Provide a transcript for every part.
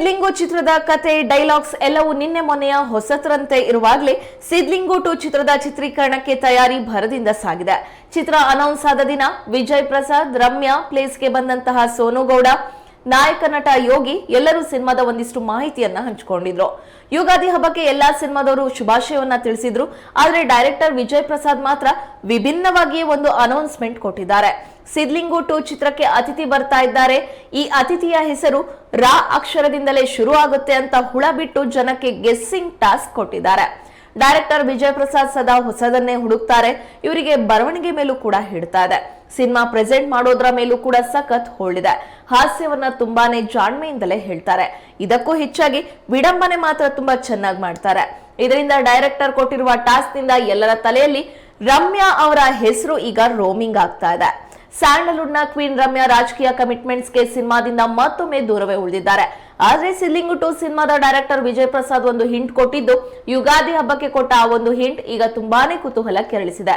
ಸಿದ್ಲಿಂಗು ಚಿತ್ರದ ಕತೆ ಡೈಲಾಗ್ಸ್ ಎಲ್ಲವೂ ನಿನ್ನೆ ಮೊನ್ನೆಯ ಹೊಸತರಂತೆ ಇರುವಾಗಲೇ ಸಿದ್ಲಿಂಗು ಟು ಚಿತ್ರದ ಚಿತ್ರೀಕರಣಕ್ಕೆ ತಯಾರಿ ಭರದಿಂದ ಸಾಗಿದೆ. ಚಿತ್ರ ಅನೌನ್ಸ್ ಆದ ದಿನ ವಿಜಯ್ ಪ್ರಸಾದ್, ರಮ್ಯಾ, ಪ್ಲೇಸ್ಗೆ ಬಂದಂತಹ ಸೋನುಗೌಡ, ನಾಯಕ ನಟ ಯೋಗಿ ಎಲ್ಲರೂ ಸಿನಿಮಾದ ಒಂದಿಷ್ಟು ಮಾಹಿತಿಯನ್ನ ಹಂಚಿಕೊಂಡಿದ್ರು. ಯುಗಾದಿ ಹಬ್ಬಕ್ಕೆ ಎಲ್ಲಾ ಸಿನಿಮಾದವರು ಶುಭಾಶಯವನ್ನ ತಿಳಿಸಿದ್ರು. ಆದರೆ ಡೈರೆಕ್ಟರ್ ವಿಜಯ್ ಪ್ರಸಾದ್ ಮಾತ್ರ ವಿಭಿನ್ನವಾಗಿ ಒಂದು ಅನೌನ್ಸ್ಮೆಂಟ್ ಕೊಟ್ಟಿದ್ದಾರೆ. ಸಿದ್ಲಿಂಗು ಟು ಚಿತ್ರಕ್ಕೆ ಅತಿಥಿ ಬರ್ತಾ ಇದ್ದಾರೆ. ಈ ಅತಿಥಿಯ ಹೆಸರು ರಾ ಅಕ್ಷರದಿಂದಲೇ ಶುರು ಆಗುತ್ತೆ ಅಂತ ಹುಳ ಬಿಟ್ಟು ಜನಕ್ಕೆ ಗೆಸ್ಸಿಂಗ್ ಟಾಸ್ಕ್ ಕೊಟ್ಟಿದ್ದಾರೆ. ಡೈರೆಕ್ಟರ್ ವಿಜಯ್ ಪ್ರಸಾದ್ ಸದಾ ಹೊಸದನ್ನೇ ಹುಡುಕ್ತಾರೆ. ಇವರಿಗೆ ಬರವಣಿಗೆ ಮೇಲೂ ಕೂಡ ಹಿಡ್ತಾ ಇದೆ. ಸಿನಿಮಾ ಪ್ರೆಸೆಂಟ್ ಮಾಡೋದ್ರ ಮೇಲೂ ಕೂಡ ಸಖತ್ ಹೋಳಿದೆ ಹಾಸ್ಯವನ್ನ ತುಂಬಾನೇ ಜಾಣ್ಮೆಯಿಂದಲೇ ಹೇಳ್ತಾರೆ. ಇದಕ್ಕೂ ಹೆಚ್ಚಾಗಿ ವಿಡಂಬನೆ ಮಾತ್ರ ತುಂಬಾ ಚೆನ್ನಾಗಿ ಮಾಡ್ತಾರೆ. ಇದರಿಂದ ಡೈರೆಕ್ಟರ್ ಕೊಟ್ಟಿರುವ ಟಾಸ್ಕ್ನಿಂದ ಎಲ್ಲರ ತಲೆಯಲ್ಲಿ ರಮ್ಯಾ ಅವರ ಹೆಸರು ಈಗ ರೋಮಿಂಗ್ ಆಗ್ತಾ ಇದೆ. ಸ್ಯಾಂಡಲ್ವುಡ್ನ ಕ್ವೀನ್ ರಮ್ಯಾ ರಾಜಕೀಯ ಕಮಿಟ್ಮೆಂಟ್ಸ್ಗೆ ಸಿನಿಮಾದಿಂದ ಮತ್ತೊಮ್ಮೆ ದೂರವೇ ಉಳಿದಿದ್ದಾರೆ. ಆದರೆ ಸಿಲ್ಲಿಂಗು ಟು ಸಿನಿಮಾದ ಡೈರೆಕ್ಟರ್ ವಿಜಯ್ ಪ್ರಸಾದ್ ಒಂದು ಹಿಂಟ್ ಕೊಟ್ಟಿದ್ದು, ಯುಗಾದಿ ಹಬ್ಬಕ್ಕೆ ಕೊಟ್ಟ ಆ ಒಂದು ಹಿಂಟ್ ಈಗ ತುಂಬಾನೇ ಕುತೂಹಲ ಕೆರಳಿಸಿದೆ.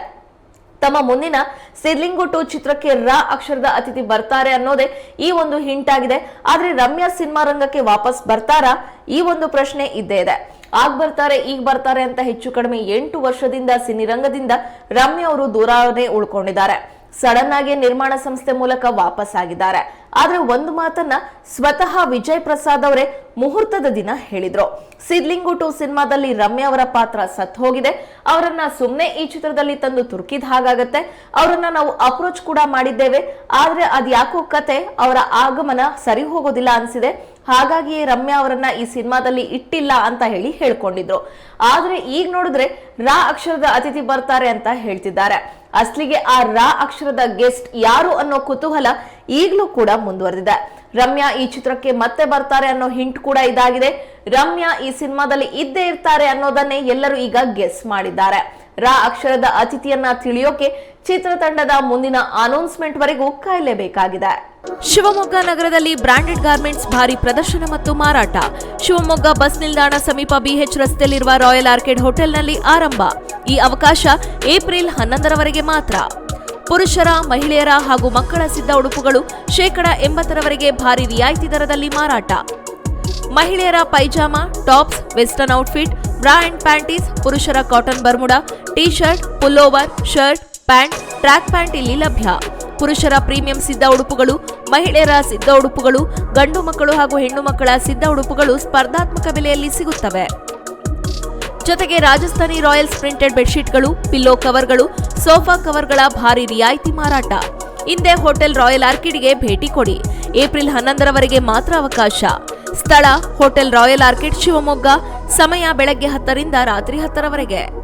ತಮ್ಮ ಮುಂದಿನ ಸಿದ್ಲಿಂಗು ಟು ಚಿತ್ರಕ್ಕೆ ರಾ ಅಕ್ಷರದ ಅತಿಥಿ ಬರ್ತಾರೆ ಅನ್ನೋದೇ ಈ ಒಂದು ಹಿಂಟ್ ಆಗಿದೆ. ಆದ್ರೆ ರಮ್ಯಾ ಸಿನಿಮಾ ರಂಗಕ್ಕೆ ವಾಪಸ್ ಬರ್ತಾರಾ? ಈ ಒಂದು ಪ್ರಶ್ನೆ ಇದ್ದೇ ಇದೆ. ಆಗ್ ಬರ್ತಾರೆ, ಈಗ ಬರ್ತಾರೆ ಅಂತ ಹೆಚ್ಚು ಕಡಿಮೆ ಎಂಟು ವರ್ಷದಿಂದ ಸಿನಿರಂಗದಿಂದ ರಮ್ಯಾ ಅವರು ದೂರನೇ ಉಳ್ಕೊಂಡಿದ್ದಾರೆ. ಸಡನ್ ಆಗಿ ನಿರ್ಮಾಣ ಸಂಸ್ಥೆ ಮೂಲಕ ವಾಪಸ್ ಆಗಿದ್ದಾರೆ. ಆದ್ರೆ ಒಂದು ಮಾತನ್ನ ಸ್ವತಃ ವಿಜಯ್ ಪ್ರಸಾದ್ ಅವರೇ ಮುಹೂರ್ತದ ದಿನ ಹೇಳಿದ್ರು. ಸಿದ್ಲಿಂಗು ಟು ಸಿನಿಮಾದಲ್ಲಿ ರಮ್ಯಾ ಅವರ ಪಾತ್ರ ಸತ್ ಹೋಗಿದೆ. ಅವರನ್ನ ಸುಮ್ಮನೆ ಈ ಚಿತ್ರದಲ್ಲಿ ತಂದು ತುರ್ಕಿದ ಹಾಗಾಗತ್ತೆ. ಅವರನ್ನ ನಾವು ಅಪ್ರೋಚ್ ಕೂಡ ಮಾಡಿದ್ದೇವೆ. ಆದ್ರೆ ಅದ್ಯಾಕೋ ಕತೆ ಅವರ ಆಗಮನ ಸರಿ ಹೋಗೋದಿಲ್ಲ ಅನ್ಸಿದೆ. ಹಾಗಾಗಿ ರಮ್ಯಾ ಅವರನ್ನ ಈ ಸಿನಿಮಾದಲ್ಲಿ ಇಟ್ಟಿಲ್ಲ ಅಂತ ಹೇಳಿ ಹೇಳ್ಕೊಂಡಿದ್ರು. ಆದ್ರೆ ಈಗ ನೋಡಿದ್ರೆ ರಾ ಅಕ್ಷರದ ಅತಿಥಿ ಬರ್ತಾರೆ ಅಂತ ಹೇಳ್ತಿದ್ದಾರೆ. ಅಸ್ಲಿಗೆ ಆ ರಾ ಅಕ್ಷರದ ಗೆಸ್ಟ್ ಯಾರು ಅನ್ನೋ ಕುತೂಹಲ ಈಗಲೂ ಕೂಡ ಮುಂದುವರೆದಿದೆ. ರಮ್ಯಾ ಈ ಚಿತ್ರಕ್ಕೆ ಮತ್ತೆ ಬರ್ತಾರೆ ಅನ್ನೋ ಹಿಂಟ್ ಕೂಡ ಇದಾಗಿದೆ. ರಮ್ಯಾ ಈ ಸಿನಿಮಾದಲ್ಲಿ ಇದ್ದೇ ಇರ್ತಾರೆ ಅನ್ನೋದನ್ನೇ ಎಲ್ಲರೂ ಈಗ ಗೆಸ್ ಮಾಡಿದ್ದಾರೆ. ರಾ ಅಕ್ಷರದ ಅತಿಥಿಯನ್ನ ತಿಳಿಯೋಕೆ ಚಿತ್ರತಂಡದ ಮುಂದಿನ ಅನೌನ್ಸ್ಮೆಂಟ್ ವರೆಗೂ ಕಾಯಲೇಬೇಕಾಗಿದೆ. ಶಿವಮೊಗ್ಗ ನಗರದಲ್ಲಿ ಬ್ರಾಂಡೆಡ್ ಗಾರ್ಮೆಂಟ್ಸ್ ಭಾರಿ ಪ್ರದರ್ಶನ ಮತ್ತು ಮಾರಾಟ. ಶಿವಮೊಗ್ಗ ಬಸ್ ನಿಲ್ದಾಣ ಸಮೀಪ ಬಿಎಚ್ ರಸ್ತೆಯಲ್ಲಿರುವ ರಾಯಲ್ ಆರ್ಕಿಡ್ ಹೋಟೆಲ್ನಲ್ಲಿ ಆರಂಭ. ಈ ಅವಕಾಶ ಏಪ್ರಿಲ್ ಹನ್ನೊಂದರವರೆಗೆ ಮಾತ್ರ. ಪುರುಷರ, ಮಹಿಳೆಯರ ಹಾಗೂ ಮಕ್ಕಳ ಸಿದ್ಧ ಉಡುಪುಗಳು ಶೇಕಡ ಎಂಬತ್ತರವರೆಗೆ ಭಾರಿ ರಿಯಾಯಿತಿ ದರದಲ್ಲಿ ಮಾರಾಟ. ಮಹಿಳೆಯರ pyjama, tops, western outfit, bra and panties, ಪುರುಷರ cotton Bermuda T shirt pullover shirt pant track pant ಇಲ್ಲಿ ಲಭ್ಯ. ಪುರುಷರ ಪ್ರೀಮಿಯಂ ಸಿದ್ಧ ಉಡುಪುಗಳು, ಮಹಿಳೆಯರ ಸಿದ್ಧ ಉಡುಪುಗಳು, ಗಂಡು ಮಕ್ಕಳು ಹಾಗೂ ಹೆಣ್ಣು ಮಕ್ಕಳ ಸಿದ್ಧ ಉಡುಪುಗಳು ಸ್ಪರ್ಧಾತ್ಮಕ ಬೆಲೆಯಲ್ಲಿ ಸಿಗುತ್ತವೆ. ಜೊತೆಗೆ ರಾಜಸ್ಥಾನಿ ರಾಯಲ್ಸ್ ಪ್ರಿಂಟೆಡ್ ಬೆಡ್ಶೀಟ್ಗಳು, ಪಿಲ್ಲೋ ಕವರ್ಗಳು, ಸೋಫಾ ಕವರ್ಗಳ ಭಾರಿ ರಿಯಾಯಿತಿ ಮಾರಾಟ. ಹಿಂದೆ ಹೋಟೆಲ್ ರಾಯಲ್ ಆರ್ಕಿಡ್ಗೆ ಭೇಟಿ ಕೊಡಿ. ಏಪ್ರಿಲ್ ಹನ್ನೊಂದರವರೆಗೆ ಮಾತ್ರ ಅವಕಾಶ. ಸ್ಥಳ, ಹೋಟೆಲ್ ರಾಯಲ್ ಆರ್ಕಿಡ್ ಶಿವಮೊಗ್ಗ, ಸಮಯ ಬೆಳಗ್ಗೆ ಹತ್ತರಿಂದ ರಾತ್ರಿ ಹತ್ತರವರೆಗೆ.